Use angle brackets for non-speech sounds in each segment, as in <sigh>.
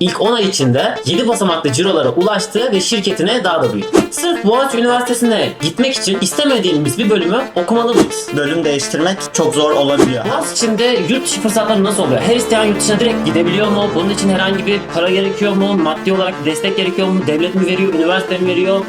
İlk 10 ay içinde 7 basamaklı cirolara ulaştı ve şirketine daha da büyüdü. Sırf Boğaziçi Üniversitesi'ne gitmek için istemediğimiz bir bölümü okumalı mıyız? Bölüm değiştirmek çok zor olabiliyor. Boğaziçi'nde yurt dışı fırsatları nasıl oluyor? Her isteyen yurt dışına direkt gidebiliyor mu? Bunun için herhangi bir para gerekiyor mu? Maddi olarak destek gerekiyor mu? Devlet mi veriyor? Üniversite mi veriyor?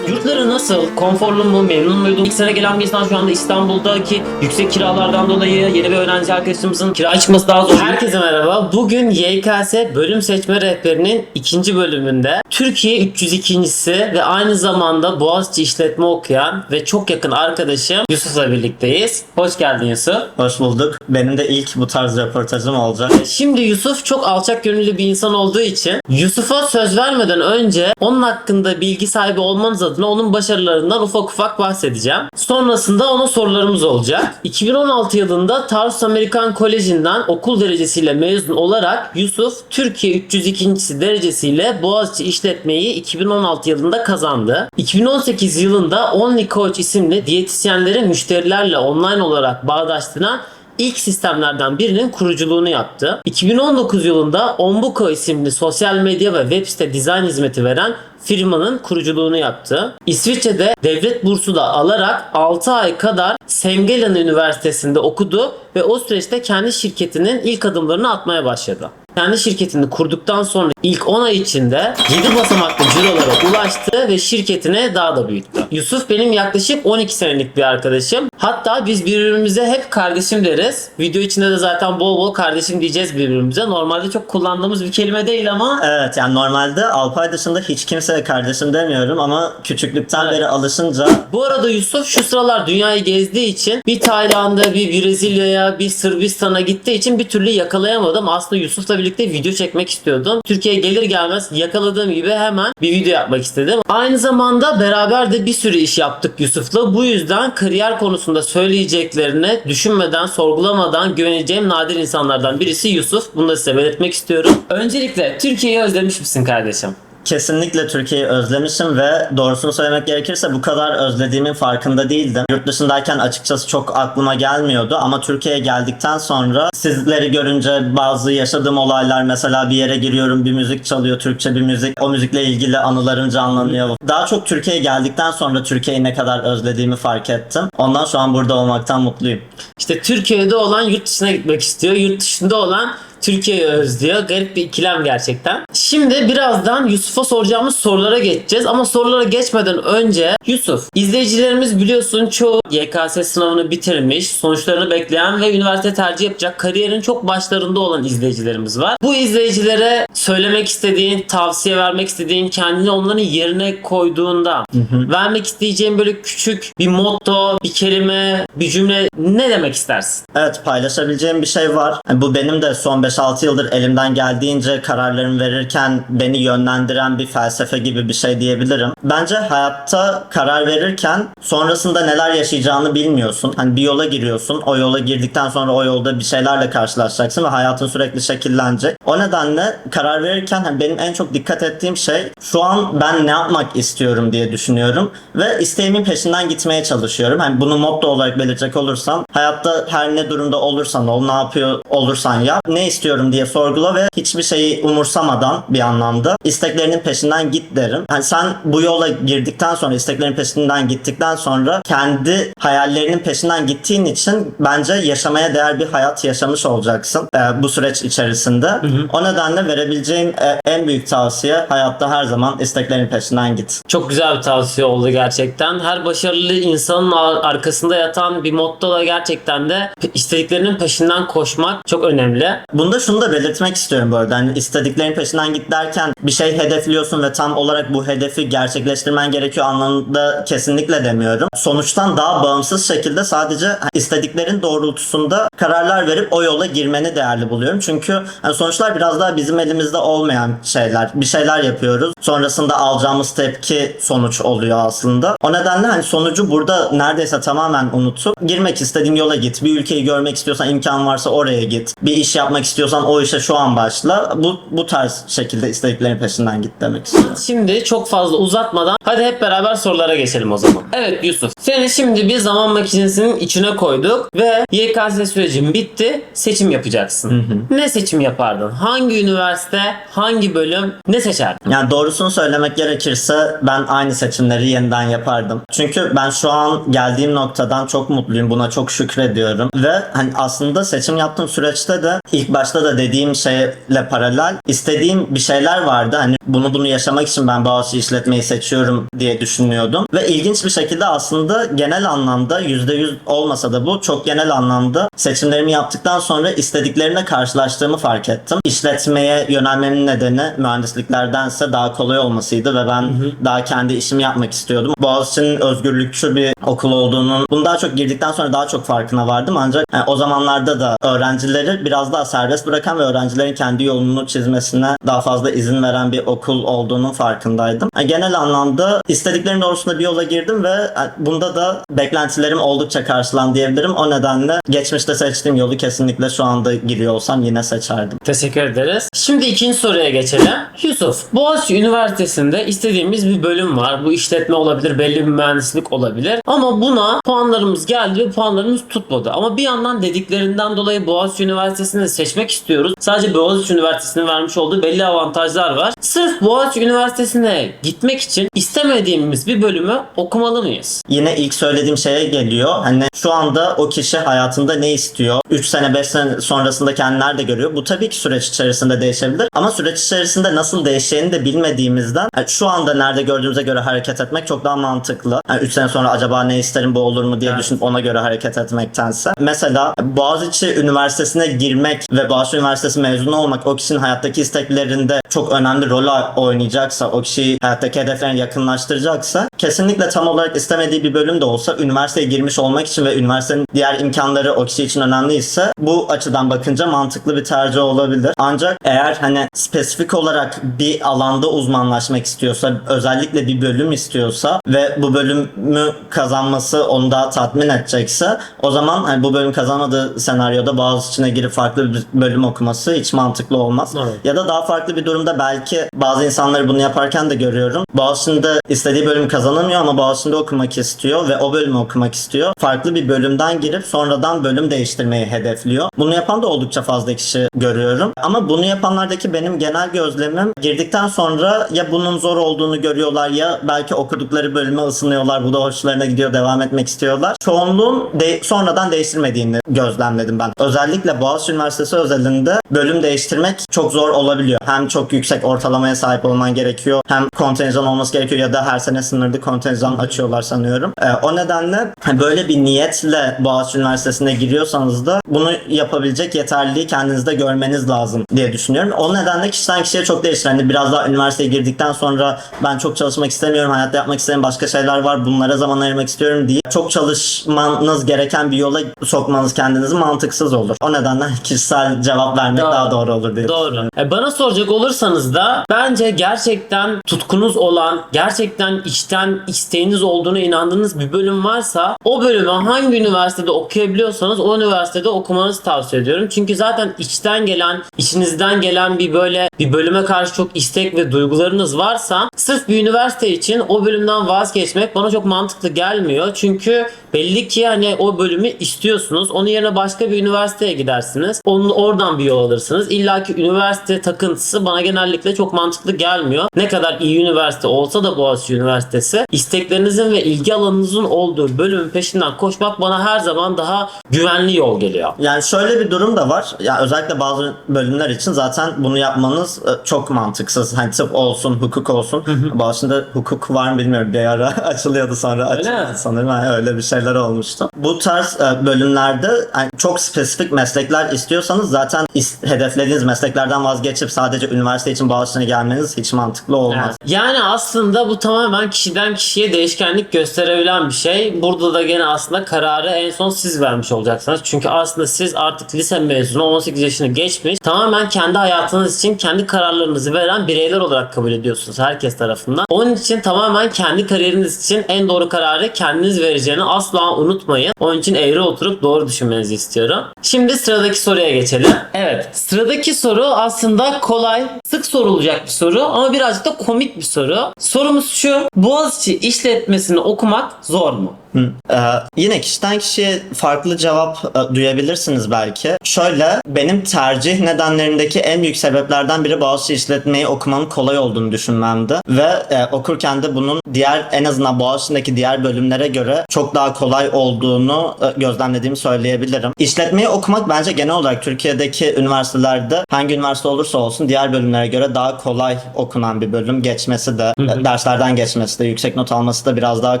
Yurtları nasıl? Konforlu mu? Memnun muydun? İlk sene gelen bir insan şu anda İstanbul'daki yüksek kiralardan dolayı yeni bir öğrenci arkadaşımızın kira çıkması daha zor. Herkese merhaba. Bugün YKS bölüm seçme rehberinin ikinci bölümünde Türkiye 302.si ve aynı zamanda Boğaziçi işletme okuyan ve çok yakın arkadaşım Yusuf'la birlikteyiz. Hoş geldin Yusuf. Hoş bulduk. Benim de ilk bu tarz röportajım olacak. Şimdi Yusuf çok alçak gönüllü bir insan olduğu için Yusuf'a söz vermeden önce onun hakkında bilgi sahibi olmamız adına onun başarılarından ufak ufak bahsedeceğim. Sonrasında ona sorularımız olacak. 2016 yılında Tarsus Amerikan Koleji'nden okul derecesiyle mezun olarak Yusuf Türkiye 302.si derecesiyle Boğaziçi İşletmeyi 2016 yılında kazandı. 2018 yılında Only Coach isimli diyetisyenleri müşterilerle online olarak bağdaştıran ilk sistemlerden birinin kuruculuğunu yaptı. 2019 yılında Ombuko isimli sosyal medya ve web site dizayn hizmeti veren firmanın kuruculuğunu yaptı. İsviçre'de devlet bursu da alarak 6 ay kadar Semgelen Üniversitesi'nde okudu ve o süreçte kendi şirketinin ilk adımlarını atmaya başladı. Kendi şirketini kurduktan sonra ilk 10 ay içinde 7 basamaklı cirolara ulaştı ve şirketine daha da büyüttü. Yusuf benim yaklaşık 12 senelik bir arkadaşım. Hatta biz birbirimize hep kardeşim deriz. Video içinde de zaten bol bol kardeşim diyeceğiz birbirimize. Normalde çok kullandığımız bir kelime değil ama Evet yani normalde Alpay dışında hiç kimseye kardeşim demiyorum ama küçüklükten Evet. beri alışınca Bu arada Yusuf şu sıralar dünyayı gezdiği için bir Tayland'a, bir Brezilya'ya, bir Sırbistan'a gittiği için bir türlü yakalayamadım. Aslında Yusuf'la birlikte video çekmek istiyordum. Türkiye'ye gelir gelmez yakaladığım gibi hemen bir video yapmak istedim. Aynı zamanda beraber de bir sürü iş yaptık Yusuf'la. Bu yüzden kariyer konusunda söyleyeceklerini düşünmeden, sorgulamadan güveneceğim nadir insanlardan birisi Yusuf. Bunu da size belirtmek istiyorum. Öncelikle Türkiye'yi özlemiş misin kardeşim? Kesinlikle Türkiye'yi özlemişim ve doğrusunu söylemek gerekirse bu kadar özlediğimin farkında değildim. Yurt dışındayken açıkçası çok aklıma gelmiyordu ama Türkiye'ye geldikten sonra sizleri görünce bazı yaşadığım olaylar mesela bir yere giriyorum bir müzik çalıyor Türkçe bir müzik o müzikle ilgili anılarım canlanıyor. Daha çok Türkiye'ye geldikten sonra Türkiye'yi ne kadar özlediğimi fark ettim. Ondan şu an burada olmaktan mutluyum. İşte Türkiye'de olan yurt dışına gitmek istiyor. Yurt dışında olan Türkiye'yi özlüyor. Garip bir ikilem gerçekten. Şimdi birazdan Yusuf'a soracağımız sorulara geçeceğiz. Ama sorulara geçmeden önce Yusuf, izleyicilerimiz biliyorsun çoğu YKS sınavını bitirmiş, sonuçlarını bekleyen ve üniversite tercih yapacak kariyerin çok başlarında olan izleyicilerimiz var. Bu izleyicilere söylemek istediğin, tavsiye vermek istediğin, kendini onların yerine koyduğunda vermek isteyeceğin böyle küçük bir motto, bir kelime, bir cümle ne demek istersin? Evet paylaşabileceğim bir şey var. Bu benim de son 5-6 yıldır elimden geldiğince kararlarımı verirken beni yönlendiren bir felsefe gibi bir şey diyebilirim. Bence hayatta karar verirken sonrasında neler yaşayacağını bilmiyorsun. Hani bir yola giriyorsun. O yola girdikten sonra o yolda bir şeylerle karşılaşacaksın ve hayatın sürekli şekillenecek. O nedenle karar verirken hani benim en çok dikkat ettiğim şey şu an ben ne yapmak istiyorum diye düşünüyorum ve isteğimin peşinden gitmeye çalışıyorum. Hani bunu motto olarak belirtecek olursam hayatta her ne durumda olursan ol, ne yapıyor olursan yap, ne istiyorum diye sorgula ve hiçbir şeyi umursamadan bir anlamda isteklerinin peşinden git derim. Hani sen bu yola girdikten sonra isteklerin peşinden gittikten sonra kendi hayallerinin peşinden gittiğin için bence yaşamaya değer bir hayat yaşamış olacaksın e, bu süreç içerisinde. O nedenle verebileceğim e, en büyük tavsiye hayatta her zaman isteklerin peşinden git. Çok güzel bir tavsiye oldu gerçekten. Her başarılı insanın ar- arkasında yatan bir motto da gerçekten de istediklerinin peşinden koşmak çok önemli. Bunda şunu da belirtmek istiyorum bu arada. Hani istediklerin peşinden git derken bir şey hedefliyorsun ve tam olarak bu hedefi gerçekleştirmen gerekiyor anlamında kesinlikle demiyorum. Sonuçtan daha bağımsız şekilde sadece istediklerin doğrultusunda kararlar verip o yola girmeni değerli buluyorum. Çünkü hani sonuçlar biraz daha bizim elimizde olmayan şeyler. Bir şeyler yapıyoruz. Sonrasında alacağımız tepki sonuç oluyor aslında. O nedenle hani sonucu burada neredeyse tamamen unutup girmek istediğin yola git. Bir ülkeyi görmek istiyorsan imkan varsa oraya git. Bir iş yapmak istiyorsan o işe şu an başla. Bu bu tarz şekilde istediklerin peşinden git demek istiyorum. Şimdi çok fazla uzatmadan hadi hep beraber sorulara geçelim o zaman. Evet Yusuf. Seni şimdi bir zaman makinesinin içine koyduk ve YKS sürecin bitti. Seçim yapacaksın. Ne seçim yapardın? Hangi üniversite, hangi bölüm, ne seçerdin? Yani doğrusunu söylemek gerekirse ben aynı seçimleri yeniden yapardım. Çünkü ben şu an geldiğim noktadan çok mutluyum. Buna çok şükrediyorum. Ve hani aslında seçim yaptığım süreçte de ilk başta da dediğim şeyle paralel istediğim bir şeyler vardı. Hani bunu bunu yaşamak için ben Boğaziçi işletmeyi seçiyorum diye düşünüyordum. Ve ilginç bir şekilde aslında genel anlamda %100 olmasa da bu çok genel anlamda seçimlerimi yaptıktan sonra istediklerine karşılaştığımı fark ettim. İşletmeye yönelmemin nedeni mühendisliklerdense daha kolay olmasıydı ve ben daha kendi işimi yapmak istiyordum. Boğaziçi'nin özgürlükçü bir okul olduğunun bunu daha çok girdikten sonra daha çok farkına vardım ancak yani o zamanlarda da öğrencileri biraz daha serbest bırakan ve öğrencilerin kendi yolunu çizmesine daha fazla izin veren bir okul olduğunun farkındaydım. Yani genel anlamda istediklerim doğrusunda bir yola girdim ve yani bunda da beklentilerim oldukça karşılandı diyebilirim. O nedenle geçmişte seçtiğim yolu kesinlikle şu anda giriyor olsam yine seçerdim. Teşekkür ederiz. Şimdi ikinci soruya geçelim. Yusuf, Boğaziçi Üniversitesi'nde istediğimiz bir bölüm var. Bu işletme olabilir, belli bir mühendislik olabilir. Ama buna puanlarımız geldi ve puanlarımız tutmadı. Ama bir yandan dediklerinden dolayı Boğaziçi Üniversitesi'ni de seçmek istiyoruz. Sadece Boğaziçi Üniversitesi'nin vermiş olduğu belli avantajlar var. Sırf Boğaziçi Üniversitesi'ne gitmek için istemediğimiz bir bölümü okumalı mıyız? Yine ilk söylediğim şeye geliyor. Hani şu anda o kişi hayatında ne istiyor? 3 sene 5 sene sonrasında kendini nerede görüyor? Bu tabii ki süreç içerisinde değişebilir. Ama süreç içerisinde nasıl değişeceğini de bilmediğimizden yani şu anda nerede gördüğümüze göre hareket etmek çok daha mantıklı. Yani 3 sene sonra acaba ne isterim bu olur mu diye Evet. düşünüp ona göre hareket etmektense. Mesela Boğaziçi Üniversitesi'ne girmek ve Boğaziçi Üniversitesi mezunu olmak o kişinin hayattaki isteklerinde çok önemli rol oynayacaksa, o kişiyi hayattaki hedeflerine yakınlaştıracaksa kesinlikle tam olarak istemediği bir bölüm de olsa üniversiteye girmiş olmak için ve üniversitenin diğer imkanları o kişi için önemliyse bu açıdan bakınca mantıklı bir tercih olabilir. Ancak eğer hani spesifik olarak bir alanda uzmanlaşmak istiyorsa, özellikle bir bölüm istiyorsa ve bu bölümü kazanması onu daha tatmin edecekse o zaman hani bu bölüm kazanmadığı senaryoda bazı içine girip farklı bir bölüm okuması hiç mantıklı olmaz. Evet. Ya da daha farklı bir durumda belki bazı insanları bunu yaparken de görüyorum. Boğaziçi'nde istediği bölümü kazanamıyor ama Boğaziçi'nde okumak istiyor ve o bölümü okumak istiyor. Farklı bir bölümden girip sonradan bölüm değiştirmeyi hedefliyor. Bunu yapan da oldukça fazla kişi görüyorum. Ama bunu yapanlardaki benim genel gözlemim girdikten sonra ya bunun zor olduğunu görüyorlar ya belki okudukları bölüme ısınıyorlar. Bu da hoşlarına gidiyor devam etmek istiyorlar. Çoğunluğun de- sonradan değiştirmediğini gözlemledim ben. Özellikle Boğaziçi Üniversitesi özelinde bölüm değiştirmek çok zor olabiliyor. Hem çok yüksek ortalamaya sahip olman gerekiyor. Hem kontenjan olması gerekiyor ya da her sene sınırlı kontenjan açıyorlar sanıyorum. Ee, o nedenle böyle bir niyetle Boğaziçi Üniversitesi'ne giriyorsanız da bunu yapabilecek yeterliliği kendinizde görmeniz lazım diye düşünüyorum. O nedenle kişiden kişiye çok değişir. Hani biraz daha üniversiteye girdikten sonra ben çok çalışmak istemiyorum, hayatta yapmak istediğim başka şeyler var, bunlara zaman ayırmak istiyorum diye çok çalışmanız gereken bir yola sokmanız kendinizi mantıksız olur. O nedenle kişisel cevap vermek Doğru. daha doğru olur diye Doğru. E, bana soracak olursanız da bence gerçekten tutkunuz olan, gerçekten içten isteğiniz olduğuna inandığınız bir bölüm varsa o bölümü hangi üniversitede okuyabiliyorsanız o üniversitede okumanızı tavsiye ediyorum. Çünkü zaten içten gelen, içinizden gelen bir böyle bir bölüme karşı çok istek ve duygularınız varsa sırf bir üniversite için o bölümden vazgeçmek bana çok mantıklı gelmiyor. Çünkü belli ki hani o bölümü istiyorsunuz. Onun yerine başka bir üniversiteye gidersiniz. Onun oradan bir yol alırsınız. İlla ki üniversite takıntısı bana genellikle çok mantıklı gelmiyor. Ne kadar iyi üniversite olsa da Boğaziçi Üniversitesi isteklerinizin ve ilgi alanınızın olduğu bölümün peşinden koşmak bana her zaman daha güvenli yol geliyor. Yani şöyle bir durum da var. Ya özellikle bazı bölümler için zaten bunu yapmanız e, çok mantıksız. Hani tıp olsun, hukuk olsun. Başında hukuk var mı bilmiyorum. Bir ara <laughs> açılıyordu sonra Öyle mi? sanırım. Yani öyle bir şeyler olmuştu. Bu tarz e, bölümlerde hani çok spesifik meslekler istiyorsanız zaten hedeflediğiniz mesleklerden vazgeçip sadece üniversite için Boğaziçi'ne gelmeniz hiç mantıklı olmaz. Evet. Yani aslında bu tamamen kişiden kişiye değişkenlik gösterebilen bir şey. Burada da gene aslında kararı en son siz vermiş olacaksınız. Çünkü aslında siz artık lise mezunu 18 yaşını geçmiş tamamen kendi hayatınız için kendi kararlarınızı veren bireyler olarak kabul ediyorsunuz herkes tarafından. Onun için tamamen kendi kariyeriniz için en doğru kararı kendiniz vereceğini asla unutmayın. Onun için eğri oturup doğru düşünmenizi istiyorum. Şimdi sıradaki soruya geçelim. Evet sıradaki soru aslında kolay, sık sorulacak bir soru ama birazcık da komik bir soru. Sorumuz şu. Boğaziçi işletmesini okumak zor mu? Hı. Ee, yine kişiden kişiye farklı cevap e, duyabilirsiniz belki. Şöyle benim tercih nedenlerimdeki en büyük sebeplerden biri Boğaziçi işletmeyi okumamın kolay olduğunu düşünmemdi. Ve e, okurken de bunun diğer en azından Boğaziçi'ndeki diğer bölümlere göre çok daha kolay olduğunu e, gözlemlediğimi söyleyebilirim. İşletmeyi okumak bence genel olarak Türkiye'deki üniversitelerde hangi üniversite olursa olsun diğer bölümlere göre daha kolay okunan bir bölüm. Geçmesi de, e, derslerden geçmesi de, yüksek not alması da biraz daha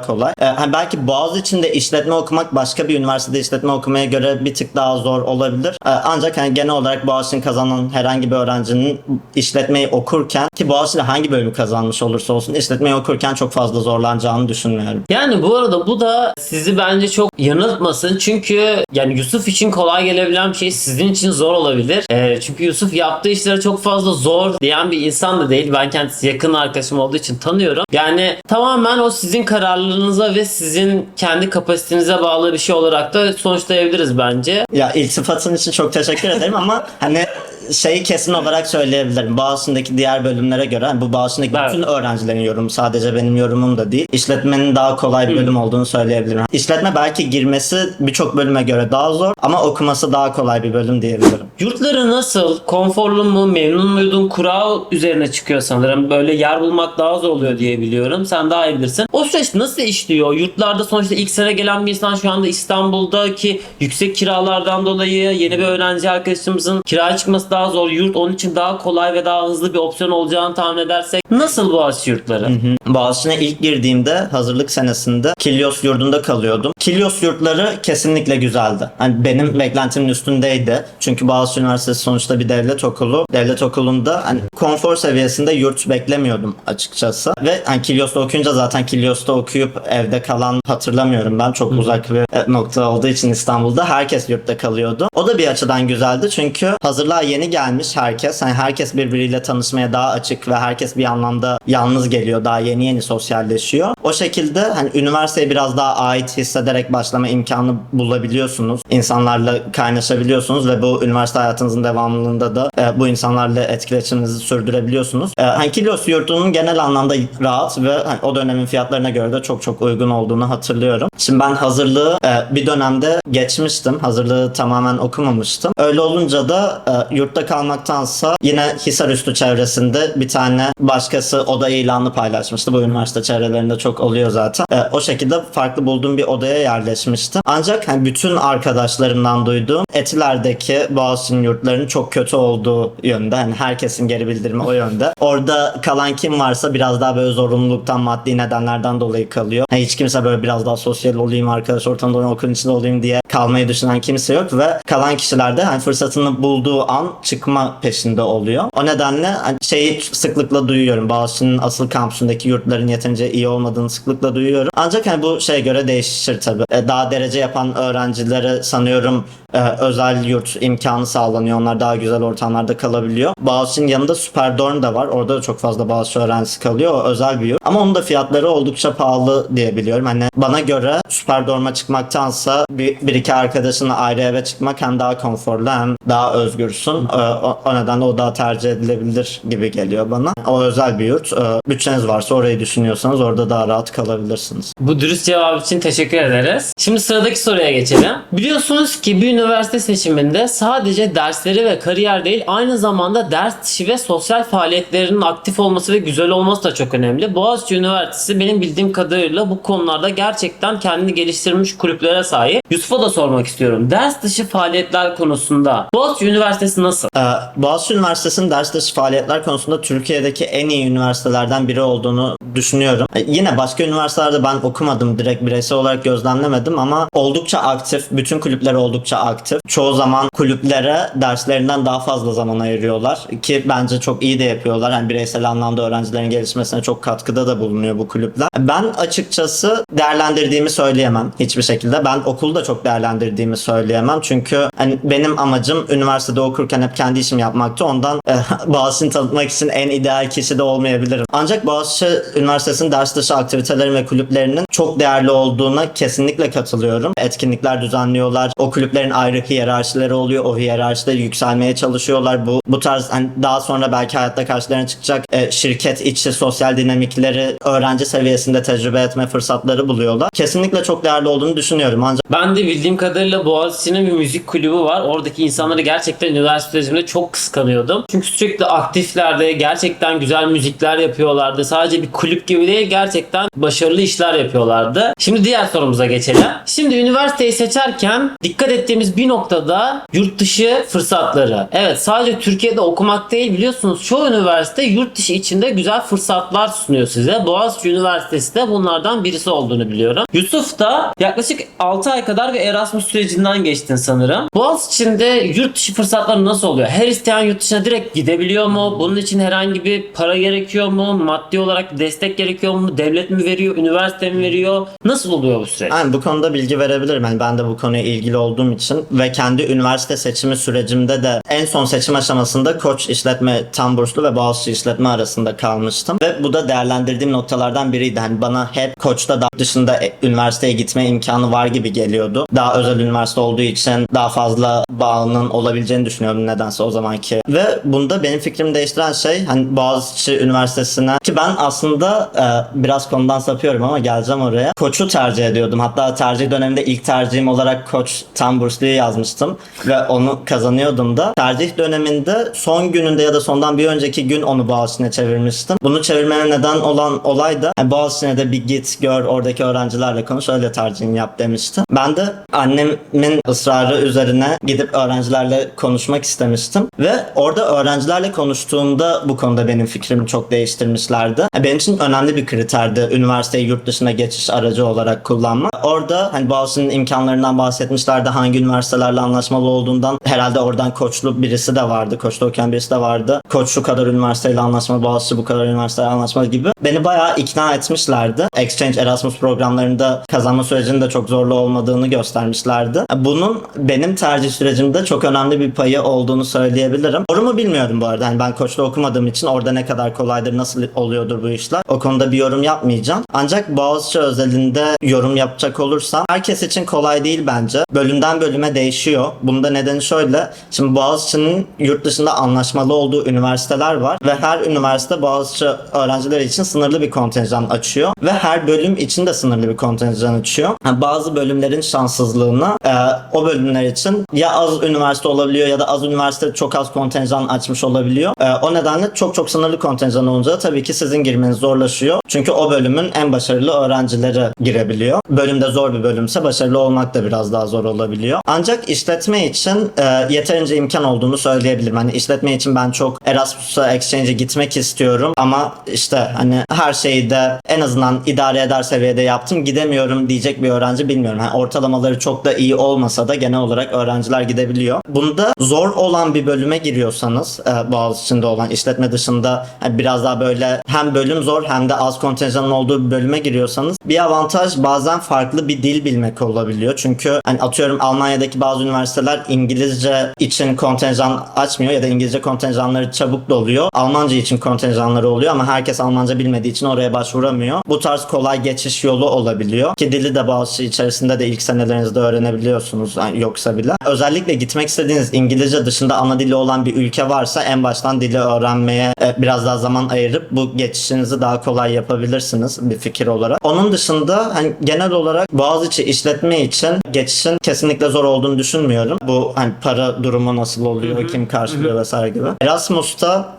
kolay. E, hani belki Boğaziçi'nde işletme okumak başka bir üniversitede işletme okumaya göre bir tık daha zor olabilir. E, ancak hani genel olarak Boğaziçi'ni kazanan herhangi bir öğrencinin işletmeyi okurken ki Boğaziçi'de hangi bölümü kazanmış olursa olsun işletmeyi okurken çok fazla zorlanacağını düşünmüyorum. Yani bu arada bu da sizi bence çok yanıltmasın. Çünkü yani Yusuf için kolay gelebilen bir şey sizin için zor olabilir. Ee, çünkü Yusuf yaptığı işlere çok fazla zor diyen bir insan da değil. Ben kendisi yakın arkadaşım olduğu için tanıyorum. Yani tamamen o sizin kararlılığınıza ve sizin kendi kapasitenize bağlı bir şey olarak da sonuçlayabiliriz bence. Ya iltifatın için çok teşekkür ederim ama hani şeyi kesin olarak söyleyebilirim. Boğaziçi'ndeki diğer bölümlere göre bu Boğaziçi'ndeki Evet. bütün öğrencilerin yorumu sadece benim yorumum da değil. İşletmenin daha kolay bir bölüm olduğunu söyleyebilirim. İşletme belki girmesi birçok bölüme göre daha zor ama okuması daha kolay bir bölüm diyebilirim. Yurtları nasıl? Konforlu mu? Memnun muydun? Kura üzerine çıkıyor sanırım. Böyle yer bulmak daha zor oluyor diye biliyorum. Sen daha iyi bilirsin. O süreç nasıl işliyor? Yurtlarda sonuçta ilk sene gelen bir insan şu anda İstanbul'daki yüksek kiralardan dolayı yeni bir öğrenci arkadaşımızın kiraya çıkması daha zor. Yurt onun için daha kolay ve daha hızlı bir opsiyon olacağını tahmin edersek. Nasıl Boğaziçi yurtları? Boğaziçi'ne ilk girdiğimde hazırlık senesinde Kilyos yurdunda kalıyordum. Kilyos yurtları kesinlikle güzeldi. Hani benim beklentimin üstündeydi. Çünkü Boğaziçi Üniversitesi sonuçta bir devlet okulu. Devlet okulunda hani konfor seviyesinde yurt beklemiyordum açıkçası. Ve hani Kilyos'ta okuyunca zaten Kilyos'ta okuyup evde kalan hatırlamıyorum ben. Çok uzak bir e, nokta olduğu için İstanbul'da herkes yurtta kalıyordu. O da bir açıdan güzeldi çünkü hazırlığa yeni gelmiş herkes. Hani herkes birbiriyle tanışmaya daha açık ve herkes bir anlamda yalnız geliyor. Daha yeni yeni sosyalleşiyor. O şekilde hani üniversiteye biraz daha ait hissederek başlama imkanı bulabiliyorsunuz. İnsanlarla kaynaşabiliyorsunuz ve bu üniversite hayatınızın devamlılığında da e, bu insanlarla etkileşiminizi sürdürebiliyorsunuz. E, hani Kilyos yurtunun genel anlamda rahat ve hani o dönemin fiyatlarına göre de çok çok uygun olduğunu hatırlıyorum. Şimdi ben hazırlığı e, bir dönemde geçmiştim. Hazırlığı tamamen okumamıştım. Öyle olunca da e, yurtta kalmaktansa yine Hisarüstü çevresinde bir tane başkası oda ilanı paylaşmıştı. Bu üniversite çevrelerinde çok oluyor zaten. E, o şekilde farklı bulduğum bir odaya yerleşmiştim. Ancak hani bütün arkadaşlarımdan duyduğum Etiler'deki Boğaziçi'nin yurtlarının çok kötü olduğu yönde. Hani herkesin geri bildirimi o yönde. Orada kalan kim varsa biraz daha böyle zorunluluktan maddi nedenlerden dolayı kalıyor. Hani hiç kimse böyle biraz daha sosyal olayım, arkadaş ortamında olayım, okulun içinde olayım diye kalmayı düşünen kimse yok ve kalan kişiler de hani fırsatını bulduğu an çıkma peşinde oluyor. O nedenle hani şeyi sıklıkla duyuyorum. Boğaziçi'nin asıl kampüsündeki yurtların yeterince iyi olmadığını sıklıkla duyuyorum. Ancak hani bu şeye göre değişir tabii. E, Daha derece yapan öğrencilere sanıyorum e, özel yurt imkanı sağlanıyor. Onlar daha güzel ortamlarda kalabiliyor. Boğaziçi'nin yanında Superdorm da var. Orada da çok fazla Boğaziçi öğrencisi kalıyor. O özel bir yurt. Ama onun da fiyatları oldukça pahalı diye biliyorum. Hani bana göre Superdorm'a çıkmaktansa bir, bir iki arkadaşınla ayrı eve çıkmak hem daha konforlu hem daha özgürsün. E, o, o nedenle o daha tercih edilebilir gibi geliyor bana. O özel bir yurt. E, bütçeniz varsa orayı düşünüyorsanız orada daha rahat kalabilirsiniz. Bu dürüst cevap için teşekkür ederiz. Şimdi sıradaki soruya geçelim. Biliyorsunuz ki bir üniversite seçiminde sadece dersleri ve kariyer değil aynı zamanda ders dışı ve sosyal faaliyetlerinin aktif olması ve güzel olması da çok önemli. Boğaziçi Üniversitesi benim bildiğim kadarıyla bu konularda gerçekten kendini geliştirmiş kulüplere sahip. Yusuf'a da sormak istiyorum. Ders dışı faaliyetler konusunda Boğaziçi Üniversitesi nasıl? Ee, Boğaziçi Üniversitesi'nin ders dışı faaliyetler konusunda Türkiye'deki en iyi üniversitelerden biri olduğunu düşünüyorum. Ee, Yine başka üniversitelerde ben okumadım, direkt bireysel olarak gözlemlemedim ama oldukça aktif, bütün kulüpler oldukça aktif. Çoğu zaman kulüplere derslerinden daha fazla zaman ayırıyorlar ki bence çok iyi de yapıyorlar. Yani bireysel anlamda öğrencilerin gelişmesine çok katkıda da bulunuyor bu kulüpler. Ben açıkçası değerlendirdiğimi söyleyemem hiçbir şekilde. Ben okulda çok değerlendirdiğimi söyleyemem. Çünkü hani benim amacım üniversitede okurken hep kendi işimi yapmaktı. Ondan e, <laughs> Boğaziçi'ni tanıtmak için en ideal kişi de olmayabilirim. Ancak Boğaziçi Üniversitesi'nin ders dışı aktiviteleri ve kulüplerinin çok değerli olduğuna kesinlikle katılıyorum. Etkinlikler düzenliyorlar. O kulüplerin ayrı hiyerarşileri oluyor. O hiyerarşide yükselmeye çalışıyorlar. Bu bu tarz hani daha sonra belki hayatta karşılarına çıkacak e, şirket içi sosyal dinamikleri öğrenci seviyesinde tecrübe etme fırsatları buluyorlar. Kesinlikle çok değerli olduğunu düşünüyorum. Ancak Ben de bildiğim kadarıyla Boğaziçi'nin bir müzik kulübü var. Oradaki insanları gerçekten üniversite sürecimde çok kıskanıyordum. Çünkü sürekli aktiflerdi. Gerçekten güzel müzikler yapıyorlardı. Sadece bir kulüp gibi değil gerçekten başarılı işler yapıyorlardı. Şimdi diğer sorumuza geçelim. Şimdi üniversiteyi seçerken dikkat ettiğimiz bir noktada yurt dışı fırsatları. Evet sadece Türkiye'de okumak değil biliyorsunuz çoğu üniversite yurt dışı içinde güzel fırsatlar sunuyor size. Boğaziçi Üniversitesi de bunlardan birisi olduğunu biliyorum. Yusuf da yaklaşık 6 ay kadar bir Erasmus sürecinden geçtin sanırım. Boğaziçi'nde yurt dışı fırsatları nasıl oluyor? Her isteyen yurt dışına direkt gidebiliyor mu? Bunun için herhangi bir para gerekiyor mu? Maddi olarak destek gerekiyor mu? Devlet mi veriyor? Üniversite mi veriyor? Nasıl oluyor bu süreç? Yani bu konuda bilgi verebilirim. Yani ben de bu konuya ilgili olduğum için ve kendi üniversite seçimi sürecimde de en son seçim aşamasında Koç İşletme tam burslu ve Boğaziçi İşletme arasında kalmıştım. Ve bu da değerlendirdiğim noktalardan biriydi. Hani bana hep Koç'ta da dışında e, üniversiteye gitme imkanı var gibi geliyordu. Daha özel üniversite olduğu için daha fazla bağının olabileceğini düşünüyorum nedense o zamanki. Ve bunda benim fikrimi değiştiren şey hani Boğaziçi Üniversitesi'ne ki ben aslında e, biraz konudan sapıyorum ama geleceğim oraya. Koç'u tercih ediyordum. Hatta tercih döneminde ilk tercihim olarak Koç tam bursluyu yazmıştım ve onu kazanıyordum da. Tercih döneminde son gününde ya da sondan bir önceki gün onu Boğaziçi'ne çevirmiştim. Bunu çevirmeme neden olan olay da yani Boğaziçi'ne de bir git gör oradaki öğrencilerle konuş öyle tercihini yap demişti. Ben de annemin ısrarı üzerine gidip öğrencilerle konuşmak istemiştim ve orada öğrencilerle konuştuğumda bu konuda benim fikrimi çok değiştirmişlerdi. Yani Benim için önemli bir kriterdi üniversiteyi yurt dışına geçiş aracı olarak kullanmak. Orada hani Boğaziçi'nin imkanlarından bahsetmişlerdi. Hangi üniversitelerle anlaşmalı olduğundan herhalde oradan koçlu birisi de vardı. Koçlu okuyan birisi de vardı. Koç şu kadar üniversiteyle anlaşmalı, Boğaziçi bu kadar üniversiteyle anlaşmalı gibi. Beni bayağı ikna etmişlerdi. Exchange Erasmus programlarında kazanma sürecinin de çok zorlu olmadığını göstermişlerdi. Bunun benim tercih sürecimde çok önemli bir payı olduğunu söyleyebilirim. Doğru mu bilmiyorum bu arada. Yani ben koçlu okumadığım için orada ne kadar kolaydır, nasıl oluyordur bu işler. O konuda bir yorum yapmayacağım. Ancak Boğaziçi özelinde yorum yapacak olursam herkes için kolay değil bence. Bölümden bölüme değişiyor. Bunun da nedeni şöyle. Şimdi Boğaziçi'nin yurt dışında anlaşmalı olduğu üniversiteler var ve her üniversite Boğaziçi öğrencileri için sınırlı bir kontenjan açıyor ve her bölüm için de sınırlı bir kontenjan açıyor. Yani bazı bölümlerin şanssızlığına e, o bölümler için ya az üniversite olabiliyor ya da az üniversite çok az kontenjan açmış olabiliyor. E, o nedenle çok çok sınırlı kontenjan olunca tabii ki sizin girmeniz zorlaşıyor. Çünkü o bölümün en başarılı öğrencileri girebiliyor. Bölümde zor bir bölümse başarılı olmak da biraz daha zor olabiliyor. Ancak işletme için e, yeterince imkan olduğunu söyleyebilirim. Hani işletme için ben çok Erasmus'a exchange'e gitmek istiyorum ama işte hani her şeyi de en azından idare eder seviyede yaptım. Gidemiyorum diyecek bir öğrenci bilmiyorum. Yani ortalamaları çok da iyi olmasa da genel olarak öğrenciler gidebiliyor. Bunda zor olan bir bölüme giriyorsanız e, Boğaziçi'nde olan işletme dışında hani biraz daha böyle hem bölüm zor hem de az kontenjanın olduğu bir bölüme giriyorsanız bir avantaj bazen farklı bir dil bilmek olabiliyor. Çünkü hani atıyorum Almanya'daki bazı üniversiteler İngilizce için kontenjan açmıyor ya da İngilizce kontenjanları çabuk doluyor. Almanca için kontenjanları oluyor ama herkes Almanca bilmediği için oraya başvuramıyor. Bu tarz kolay geçiş yolu olabiliyor. Ki dili de bazı içerisinde de ilk senelerinizde öğrenebiliyorsunuz yani yoksa bile. Özellikle gitmek istediğiniz İngilizce dışında ana dili olan bir ülke varsa en baştan dili öğrenmeye e, biraz daha zaman ayırıp bu geçişinizi daha kolay yapabilirsiniz bir fikir olarak. Onun dışında hani genel olarak Boğaziçi işletme için geçişin kesinlikle zor olduğunu düşünmüyorum. Bu hani para durumu nasıl oluyor, kim karşılıyor vesaire gibi. Erasmus'ta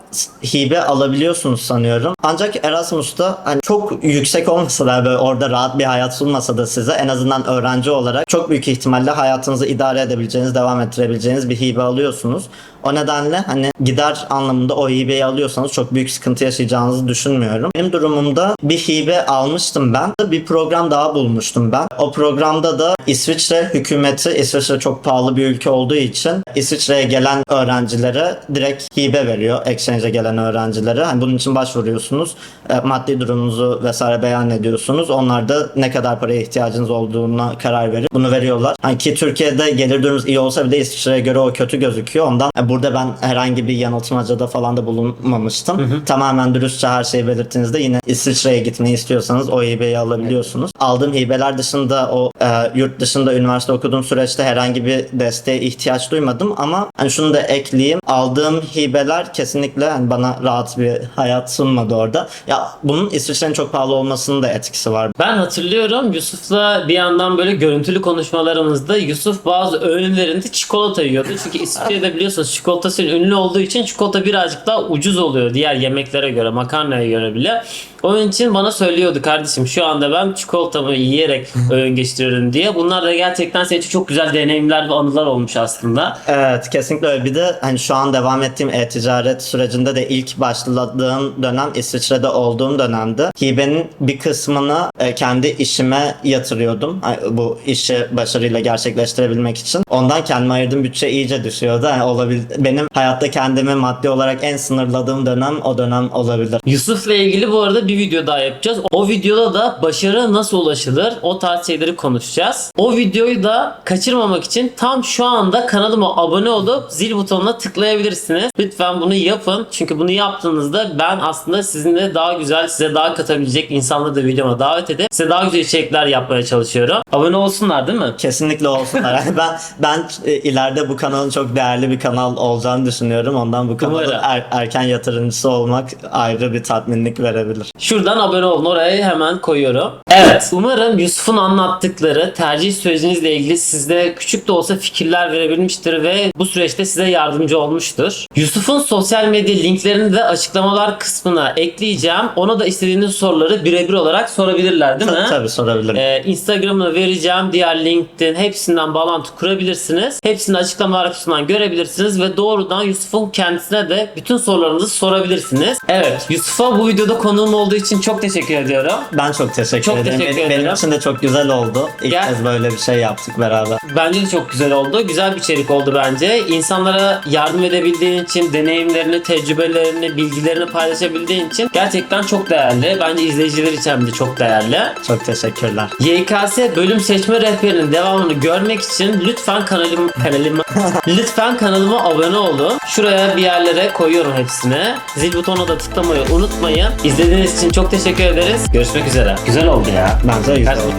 hibe alabiliyorsunuz sanıyorum. Ancak Erasmus'ta hani çok yüksek olmasa da böyle orada rahat bir hayat sunmasa da size en azından öğrenci olarak çok büyük ihtimalle hayatınızı idare edebileceğiniz, devam ettirebileceğiniz bir hibe alıyorsunuz. O nedenle hani gider anlamında o hibeyi alıyorsanız çok büyük sıkıntı yaşayacağınızı düşünmüyorum. Benim durumumda bir hibe almıştım ben. Bir program daha bulmuştum ben. O programda da İsviçre hükümeti, İsviçre çok pahalı bir ülke olduğu için İsviçre'ye gelen öğrencilere direkt hibe veriyor exchange exchange'e gelen öğrencilere. Hani bunun için başvuruyorsunuz. E, maddi durumunuzu vesaire beyan ediyorsunuz. Onlar da ne kadar paraya ihtiyacınız olduğuna karar verip bunu veriyorlar. Hani ki Türkiye'de gelir durumunuz iyi olsa bile İsviçre'ye göre o kötü gözüküyor. Ondan e, burada ben herhangi bir yanıltmacada falan da bulunmamıştım. Tamamen dürüstçe her şeyi belirttiğinizde yine İsviçre'ye gitmeyi istiyorsanız o hibeyi alabiliyorsunuz. Aldığım hibeler dışında o e, yurt dışında üniversite okuduğum süreçte herhangi bir desteğe ihtiyaç duymadım ama hani şunu da ekleyeyim. Aldığım hibeler kesinlikle hani bana rahat bir hayat sunmadı orada. Ya bunun İsviçre'nin çok pahalı olmasının da etkisi var. Ben hatırlıyorum Yusuf'la bir yandan böyle görüntülü konuşmalarımızda Yusuf bazı öğünlerinde çikolata yiyordu. Çünkü <laughs> İsviçre'de biliyorsunuz çikolatası ünlü olduğu için çikolata birazcık daha ucuz oluyor diğer yemeklere göre, makarnaya göre bile. Onun için bana söylüyordu kardeşim şu anda ben çikolatamı yiyerek <laughs> öğün geçiriyorum diye. Bunlar da gerçekten senin için çok güzel deneyimler ve anılar olmuş aslında. Evet kesinlikle öyle. Bir de hani şu an devam ettiğim e-ticaret sürecinde de ilk başladığım dönem İsviçre'de olduğum dönemde hibenin bir kısmını e, kendi işime yatırıyordum. Bu işi başarıyla gerçekleştirebilmek için. Ondan kendime ayırdığım bütçe iyice düşüyordu. Yani olabil benim hayatta kendimi maddi olarak en sınırladığım dönem o dönem olabilir. Yusuf'la ilgili bu arada bir video daha yapacağız. O videoda da başarı nasıl ulaşılır o tarz şeyleri konuşacağız. O videoyu da kaçırmamak için tam şu anda kanalıma abone olup zil butonuna tıklayabilirsiniz. Lütfen bunu yapın. Çünkü bunu yaptığınızda ben aslında sizinle daha güzel, size daha katabilecek insanları da videoma davet edip size daha güzel içerikler yapmaya çalışıyorum. Abone olsunlar değil mi? Kesinlikle olsunlar. <laughs> Ben ben e, ileride bu kanalın çok değerli bir kanal olacağını düşünüyorum. Ondan bu kanalın er- erken yatırımcısı olmak ayrı bir tatminlik verebilir. Şuradan abone olun. Oraya hemen koyuyorum. Evet. Umarım Yusuf'un anlattıkları tercih sürecinizle ilgili sizde küçük de olsa fikirler verebilmiştir ve bu süreçte size yardımcı olmuştur. Yusuf'un sosyal medya linklerini de açıklamalar kısmına ekleyeceğim. Ona da istediğiniz soruları birebir olarak sorabilirler değil mi? Tabii sorabilirim. Ee, Instagram'ını vereceğim. Diğer LinkedIn hepsinden bağlantı kurabilirsiniz. Hepsini açıklamalar kısmından görebilirsiniz ve doğrudan Yusuf'un kendisine de bütün sorularınızı sorabilirsiniz. Evet Yusuf'a bu videoda konuğum olduğu için çok teşekkür ediyorum. Ben çok teşekkür Çok ederim. teşekkür benim, ederim. benim için de çok güzel oldu. İlk Gel. kez böyle bir şey yaptık beraber. Bence de çok güzel oldu. Güzel bir içerik oldu bence. İnsanlara yardım edebildiğin için, deneyimlerini, tecrübelerini, bilgilerini paylaşabildiğin için gerçekten çok değerli. Bence izleyiciler için de çok değerli. Çok teşekkürler. YKS bölüm seçme rehberinin devamını görmek için lütfen kanalım kanalıma <laughs> lütfen kanalıma abone olun. Şuraya bir yerlere koyuyorum hepsini. Zil butonuna da tıklamayı unutmayın. İzlediğiniz için çok teşekkür ederiz. Görüşmek üzere. Güzel oldu ya. Bence güzel Kaç- oldu.